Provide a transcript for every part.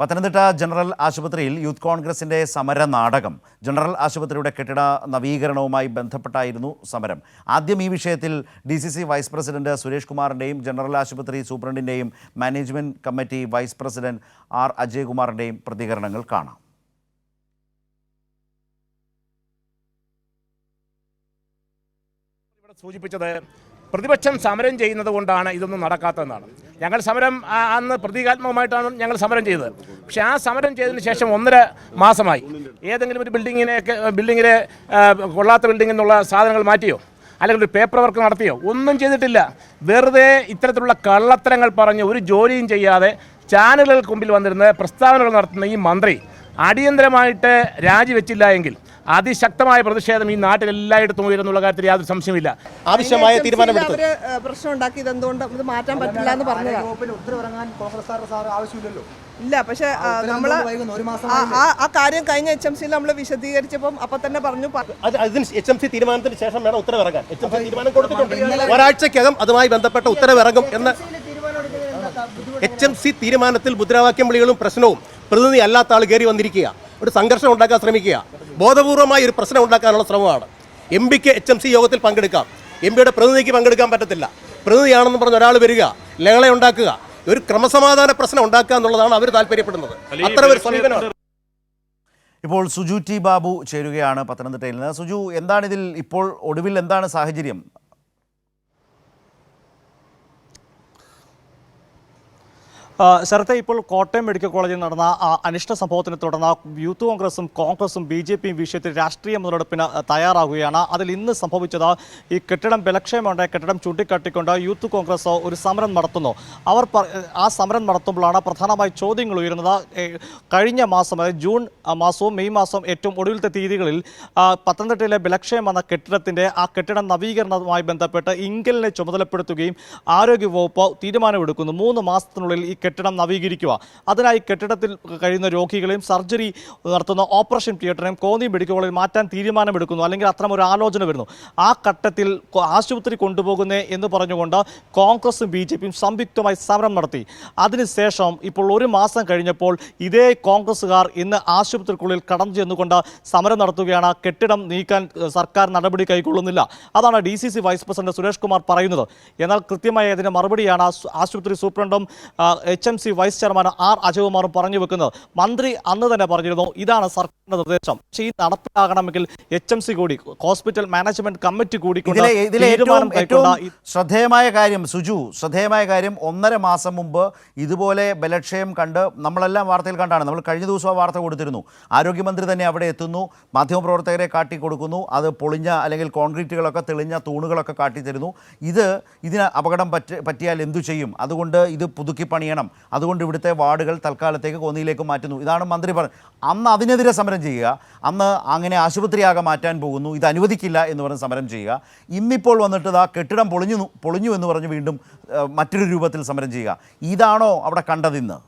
Pathanamthitta general ആശുപത്രിയിൽ youth കോൺഗ്രസിന്റെ സമര നാടകം ജനറൽ ആശുപത്രിയുടെ കെട്ടിട നവീകരണവുമായി ബന്ധപ്പെട്ടായിരുന്നു സമരം. ആദ്യം ഈ വിഷയത്തിൽ D C C vice president Suresh കുമാറിന്റെയും general ആശുപത്രി സൂപ്രണ്ടിന്റെയും management committee vice president R അജയ്കുമാറിന്റെയും പ്രതികരണങ്ങൾ കാണാം. ഇവിടെ സൂചിപ്പിച്ചത് പ്രതിപക്ഷം സമരം ചെയ്യുന്നത് കൊണ്ടാണ് ഇതൊന്നും നടക്കാത്തതെന്നാണ്. ഞങ്ങൾ സമരം അന്ന് പ്രതീകാത്മകമായിട്ടാണ് ഞങ്ങൾ സമരം ചെയ്തത്. പക്ഷേ ആ സമരം ചെയ്തതിന് ശേഷം ഒന്നര മാസമായി. ഏതെങ്കിലും ഒരു ബിൽഡിങ്ങിനെയൊക്കെ ബിൽഡിങ്ങിലെ കൊള്ളാത്ത ബിൽഡിങ്ങിൽ നിന്നുള്ള സാധനങ്ങൾ മാറ്റിയോ? അല്ലെങ്കിൽ ഒരു പേപ്പർ വർക്ക് നടത്തിയോ? ഒന്നും ചെയ്തിട്ടില്ല. വെറുതെ ഇത്തരത്തിലുള്ള കള്ളത്തരങ്ങൾ പറഞ്ഞ് ഒരു ജോലിയും ചെയ്യാതെ ചാനലുകൾക്ക് മുമ്പിൽ വന്നിരുന്ന പ്രസ്താവനകൾ നടത്തുന്ന ഈ മന്ത്രി അടിയന്തരമായിട്ട് രാജിവെച്ചില്ല എങ്കിൽ അതിശക്തമായ പ്രതിഷേധം ഈ നാട്ടിൽ എല്ലായിടത്തും ഉയരുന്നുള്ള കാര്യത്തിൽ യാതൊരു സംശയമില്ല ആവശ്യമായ തീരുമാനമെടുത്തു. പ്രശ്നം ഉണ്ടാക്കിയത് എന്തുകൊണ്ട് ഇത് മാറ്റാൻ പറ്റില്ല എന്ന് പറഞ്ഞതാ വകുപ്പിൽ ഉത്തരവിറങ്ങാൻ കോൺഗ്രസ്സുകാരുടെ സാർ ആവശ്യമില്ലല്ലോ. ഇല്ല പക്ഷെ നമ്മൾ ആ- കാര്യം കഴിഞ്ഞ എച്ച് എം സിയിൽ നമ്മൾ വിശദീകരിച്ചപ്പോൾ അപ്പൊ തന്നെ പറഞ്ഞു എച്ച് എം സി തീരുമാനത്തിന് ശേഷം വേണം ഉത്തരവിറങ്ങാൻ. എച്ച് എം സി തീരുമാനം കൊടുത്തിട്ടുണ്ട്. ഒരാഴ്ചക്കകം അതുമായി ബന്ധപ്പെട്ട ഉത്തരവിറങ്ങും എന്ന് എച്ച് എം സി തീരുമാനത്തിൽ മുദ്രാവാക്യം വിളികളും പ്രശ്നവും പ്രതിനിധി അല്ലാത്ത ആൾ കയറി വന്നിരിക്കുക ഒരു സംഘർഷം ഉണ്ടാക്കാൻ ശ്രമിക്കുക. ബോധപൂർവമായ ഒരു പ്രശ്നം ഉണ്ടാക്കാനുള്ള ശ്രമമാണ്. എം പിക്ക് എച്ച് എം സി യോഗത്തിൽ പങ്കെടുക്കാം. എം പിയുടെ പ്രതിനിധിക്ക് പങ്കെടുക്കാൻ പറ്റത്തില്ല. പ്രതിനിധിയാണെന്ന് പറഞ്ഞ ഒരാൾ വരിക ലഹള ഉണ്ടാക്കുക ഒരു ക്രമസമാധാന പ്രശ്നം ഉണ്ടാക്കുക എന്നുള്ളതാണ് അവർ താല്പര്യപ്പെടുന്നത്. അത്ര ഒരു സമീപനമാണ്. ഇപ്പോൾ സുജു ടി ബാബു ചേരുകയാണ് പത്തനംതിട്ടയിൽ നിന്ന്. സുജു എന്താണിതിൽ ഇപ്പോൾ ഒടുവിൽ എന്താണ് സാഹചര്യം? ശരത്തെ ഇപ്പോൾ കോട്ടയം മെഡിക്കൽ കോളേജിൽ നടന്ന അനിഷ്ട സംഭവത്തിനെ തുടർന്ന് യൂത്ത് കോൺഗ്രസും കോൺഗ്രസും ബി ജെ പിയും വിഷയത്തിൽ രാഷ്ട്രീയ മുതലെടുപ്പിന് തയ്യാറാകുകയാണ് അതിൽ ഇന്ന് സംഭവിച്ചത് ഈ കെട്ടിടം ബലക്ഷയമുണ്ട് കെട്ടിടം ചൂണ്ടിക്കാട്ടിക്കൊണ്ട് യൂത്ത് കോൺഗ്രസ് ഒരു സമരം നടത്തുന്നു. അവർ ആ സമരം നടത്തുമ്പോഴാണ് പ്രധാനമായി ചോദ്യങ്ങൾ ഉയരുന്നത്. കഴിഞ്ഞ മാസം അതായത് ജൂൺ മാസവും മെയ് മാസവും ഏറ്റവും ഒടുവിലത്തെ തീയതികളിൽ പത്തനംതിട്ടയിലെ ബലക്ഷയം എന്ന കെട്ടിടത്തിന്റെ ആ കെട്ടിട നവീകരണവുമായി ബന്ധപ്പെട്ട് ഇംഗലിനെ ചുമതലപ്പെടുത്തുകയും ആരോഗ്യവകുപ്പ് തീരുമാനമെടുക്കുന്നു. മൂന്ന് മാസത്തിനുള്ളിൽ ഈ കെട്ടിടം നവീകരിക്കുക. അതിനായി കെട്ടിടത്തിൽ കഴിയുന്ന രോഗികളെയും സർജറി നടത്തുന്ന ഓപ്പറേഷൻ തിയേറ്ററിനെയും കോന്നി മെഡിക്കൽ കോളേജിൽ മാറ്റാൻ തീരുമാനമെടുക്കുന്നു. അല്ലെങ്കിൽ അത്തരം ഒരു ആലോചന വരുന്നു. ആ ഘട്ടത്തിൽ ആശുപത്രി കൊണ്ടുപോകുന്നേ എന്ന് പറഞ്ഞുകൊണ്ട് കോൺഗ്രസും ബി ജെ പിയും സംയുക്തമായി സമരം നടത്തി. അതിനുശേഷം ഇപ്പോൾ ഒരു മാസം കഴിഞ്ഞപ്പോൾ ഇതേ കോൺഗ്രസ്സുകാർ ഇന്ന് ആശുപത്രിക്കുള്ളിൽ കടന്നു ചെന്നുകൊണ്ട് സമരം നടത്തുകയാണ്. കെട്ടിടം നീക്കാൻ സർക്കാർ നടപടി കൈക്കൊള്ളുന്നില്ല. അതാണ് D C C vice president Suresh Kumar പറയുന്നത്. എന്നാൽ കൃത്യമായ ഇതിന് മറുപടിയാണ് ആശു- ആശുപത്രി സൂപ്രണ്ടും H M C vice chairman R അജയകുമാറും പറഞ്ഞു വെക്കുന്നത്. മന്ത്രി അന്ന് തന്നെ പറഞ്ഞിരുന്നു ഇതാണ് സർക്കാരിന്റെ നിർദ്ദേശം. പക്ഷേ ഈ നടപ്പിലാകണമെങ്കിൽ എച്ച് എം സി കൂടി ഹോസ്പിറ്റൽ മാനേജ്മെന്റ് കമ്മിറ്റി കൂടി ശ്രദ്ധേയമായ കാര്യം സുജു ശ്രദ്ധേയമായ കാര്യം ഒന്നര മാസം മുമ്പ് ഇതുപോലെ ബലക്ഷയം കണ്ട് നമ്മളെല്ലാം വാർത്തയിൽ കണ്ടാണ്. നമ്മൾ കഴിഞ്ഞ ദിവസം ആ വാർത്ത കൊടുത്തിരുന്നു. ആരോഗ്യമന്ത്രി തന്നെ അവിടെ എത്തുന്നു മാധ്യമപ്രവർത്തകരെ കാട്ടി കൊടുക്കുന്നു അത് പൊളിഞ്ഞ അല്ലെങ്കിൽ കോൺക്രീറ്റുകളൊക്കെ തെളിഞ്ഞ തൂണുകളൊക്കെ കാട്ടിത്തരുന്നു ഇത് ഇതിന് അപകടം പറ്റ പറ്റിയാൽ എന്തു ചെയ്യും? അതുകൊണ്ട് ഇത് പുതുക്കി പണിയണം. അതുകൊണ്ട് ഇവിടുത്തെ വാർഡുകൾ തൽക്കാലത്തേക്ക് കോന്നിയിലേക്ക് മാറ്റുന്നു. ഇതാണ് മന്ത്രി പറഞ്ഞത് അന്ന് അതിനെതിരെ സമരം ചെയ്യുക. അന്ന് അങ്ങനെ ആശുപത്രിയാകെ മാറ്റാൻ പോകുന്നു. ഇത് അനുവദിക്കില്ല എന്ന് പറഞ്ഞ് സമരം ചെയ്യുക. ഇന്നിപ്പോൾ വന്നിട്ട് ആ കെട്ടിടം പൊളിഞ്ഞു പൊളിഞ്ഞു എന്ന് പറഞ്ഞ് വീണ്ടും മറ്റൊരു രൂപത്തിൽ സമരം ചെയ്യുക. ഇതാണോ അവിടെ കണ്ടതിന്ന്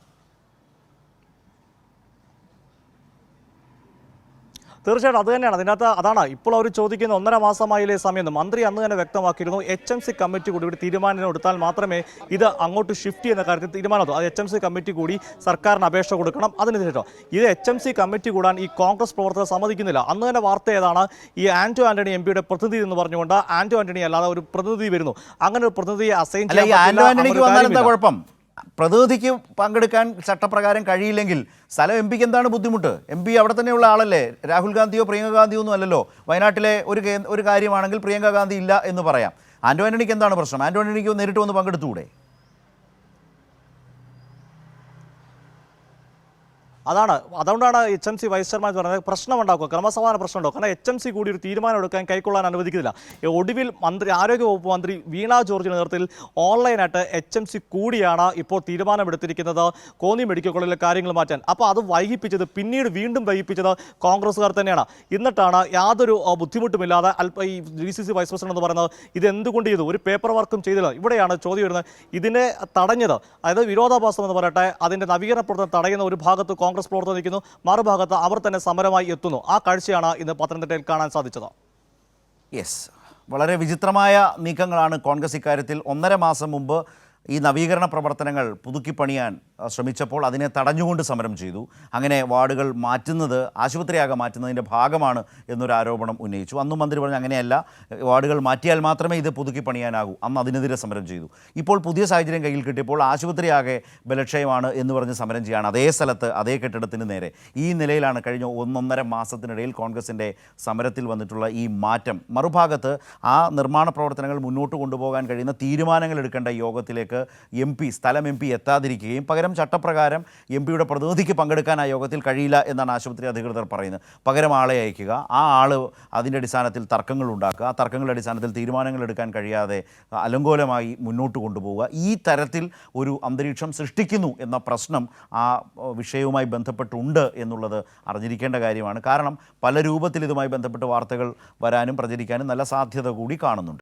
തീർച്ചയായിട്ടും അത് തന്നെയാണ്. അതിനകത്ത് അതാണ് ഇപ്പോൾ അവർ ചോദിക്കുന്ന ഒന്നര മാസമായില്ലേ സമയം മന്ത്രി അന്ന് തന്നെ വ്യക്തമാക്കിയിരുന്നു. എച്ച് എം സി കമ്മിറ്റി കൂടി ഇവിടെ തീരുമാനം എടുത്താൽ മാത്രമേ ഇത് അങ്ങോട്ട് ഷിഫ്റ്റ് ചെയ്യുന്ന കാര്യത്തിൽ തീരുമാനം അത് എച്ച് എം സി കമ്മിറ്റി കൂടി സർക്കാരിന് അപേക്ഷ കൊടുക്കണം. അതിനുശേഷം ഇത് എച്ച് എം സി കമ്മിറ്റി കൂടാൻ ഈ കോൺഗ്രസ് പ്രവർത്തകർ സമ്മതിക്കുന്നില്ല. അന്ന് തന്നെ വാർത്ത ഏതാണ്? ഈ ആന്റോ ആന്റണി എം പിയുടെ പ്രതിനിധി എന്ന് പറഞ്ഞുകൊണ്ട് ആന്റോ ആന്റണി അല്ലാതെ ഒരു പ്രതിനിധി വരുന്നു. അങ്ങനെ ഒരു പ്രതിനിധിയെ അസൈൻ ചെയ്യാൻ കുഴപ്പം? പ്രതിനിധിക്ക് പങ്കെടുക്കാൻ ചട്ടപ്രകാരം കഴിയില്ലെങ്കിൽ സ്ഥലം എം പിക്ക് എന്താണ് ബുദ്ധിമുട്ട്? എം പി അവിടെ തന്നെയുള്ള ആളല്ലേ? രാഹുൽ ഗാന്ധിയോ പ്രിയങ്ക ഗാന്ധിയോ ഒന്നും അല്ലല്ലോ. വയനാട്ടിലെ ഒരു ഒരു കാര്യമാണെങ്കിൽ പ്രിയങ്ക ഗാന്ധി ഇല്ല എന്ന് പറയാം. ആന്റോ ആന്റണിക്ക് എന്താണ് പ്രശ്നം? ആന്റോ ആന്റണിക്ക് നേരിട്ട് വന്ന് പങ്കെടുത്തുകൂടെ അതാണ്. അതുകൊണ്ടാണ് H M C vice chairman പറഞ്ഞത് പ്രശ്നമുണ്ടാക്കുക ക്രമസമാധാന പ്രശ്നം ഉണ്ടാക്കും കാരണം എച്ച് എം സി കൂടി ഒരു തീരുമാനം എടുക്കാൻ കൈക്കൊള്ളാൻ അനുവദിക്കുന്നില്ല. ഒടുവിൽ മന്ത്രി ആരോഗ്യവകുപ്പ് മന്ത്രി വീണ ജോർജിന്റെ നേതൃത്വത്തിൽ ഓൺലൈനായിട്ട് എച്ച് എം സി കൂടിയാണ് ഇപ്പോൾ തീരുമാനമെടുത്തിരിക്കുന്നത്. കോന്നി മെഡിക്കൽ കോളേജിലെ കാര്യങ്ങൾ മാറ്റാൻ. അപ്പോൾ അത് വൈകിപ്പിച്ചത് പിന്നീട് വീണ്ടും വൈകിപ്പിച്ചത് കോൺഗ്രസ്സുകാർ തന്നെയാണ്. എന്നിട്ടാണ് യാതൊരു ബുദ്ധിമുട്ടുമില്ലാതെ അല്പ ഈ D C C vice president എന്ന് പറയുന്നത് ഇത് എന്തുകൊണ്ട് ചെയ്തു? ഒരു പേപ്പർ വർക്കും ചെയ്തില്ല. ഇവിടെയാണ് ചോദ്യം വരുന്നത്. ഇതിനെ തടഞ്ഞത് അതായത് വിരോധാഭാസം എന്ന് പറയട്ടെ അതിന്റെ നവീകരണ പ്രവർത്തനം തടയുന്ന ഒരു ഭാഗത്ത് കോൺഗ്രസ് പ്രവർത്തകർ നിൽക്കുന്നു. മറുഭാഗത്ത് അവർ തന്നെ സമരമായി എത്തുന്നു. ആ കാഴ്ചയാണ് ഇന്ന് പത്തനംതിട്ടയിൽ കാണാൻ സാധിച്ചത്. യെസ് വളരെ വിചിത്രമായ നീക്കങ്ങളാണ് കോൺഗ്രസ് ഇക്കാര്യത്തിൽ ഒന്നര മാസം മുമ്പ് ഈ നവീകരണ പ്രവർത്തനങ്ങൾ പുതുക്കിപ്പണിയാൻ ശ്രമിച്ചപ്പോൾ അതിനെ തടഞ്ഞുകൊണ്ട് സമരം ചെയ്തു. അങ്ങനെ വാർഡുകൾ മാറ്റുന്നത് ആശുപത്രിയാകെ മാറ്റുന്നതിന്റെ ഭാഗമാണ് എന്നൊരു ആരോപണം ഉന്നയിച്ചു. അന്നും മന്ത്രി പറഞ്ഞു അങ്ങനെയല്ല. വാർഡുകൾ മാറ്റിയാൽ മാത്രമേ ഇത് പുതുക്കിപ്പണിയാനാകൂ. അന്ന് അതിനെതിരെ സമരം ചെയ്തു. ഇപ്പോൾ പുതിയ സാഹചര്യം കയ്യിൽ കിട്ടിയപ്പോൾ ആശുപത്രിയാകെ ബലക്ഷയമാണ് എന്ന് പറഞ്ഞ് സമരം ചെയ്യാണ് അതേ സ്ഥലത്ത് അതേ കെട്ടിടത്തിന് നേരെ. ഈ നിലയിലാണ് കഴിഞ്ഞ ഒന്നൊന്നര മാസത്തിനിടയിൽ കോൺഗ്രസിന്റെ സമരത്തിൽ വന്നിട്ടുള്ള ഈ മാറ്റം. മറുഭാഗത്ത് ആ നിർമ്മാണ പ്രവർത്തനങ്ങൾ മുന്നോട്ട് കൊണ്ടുപോകാൻ കഴിയുന്ന തീരുമാനങ്ങൾ എടുക്കേണ്ട യോഗത്തിലേക്ക് എം പി സ്ഥലം എം പി എത്താതിരിക്കുകയും പകരം ചട്ടപ്രകാരം എം പിയുടെ പ്രതിനിധിക്ക് പങ്കെടുക്കാൻ ആ യോഗത്തിൽ കഴിയില്ല എന്നാണ് ആശുപത്രി അധികൃതർ പറയുന്നത്. പകരം ആളെ അയക്കുക ആ ആൾ അതിന്റെ അടിസ്ഥാനത്തിൽ തർക്കങ്ങൾ ഉണ്ടാക്കുക ആ തർക്കങ്ങളുടെ അടിസ്ഥാനത്തിൽ തീരുമാനങ്ങൾ എടുക്കാൻ കഴിയാതെ അലങ്കോലമായി മുന്നോട്ട് കൊണ്ടുപോവുക. ഈ തരത്തിൽ ഒരു അന്തരീക്ഷം സൃഷ്ടിക്കുന്നു എന്ന പ്രശ്നം ആ വിഷയവുമായി ബന്ധപ്പെട്ടുണ്ട് എന്നുള്ളത് അറിഞ്ഞിരിക്കേണ്ട കാര്യമാണ്. കാരണം പല രൂപത്തിൽ ഇതുമായി ബന്ധപ്പെട്ട് വാർത്തകൾ വരാനും പ്രചരിക്കാനും നല്ല സാധ്യത കൂടി കാണുന്നുണ്ട്.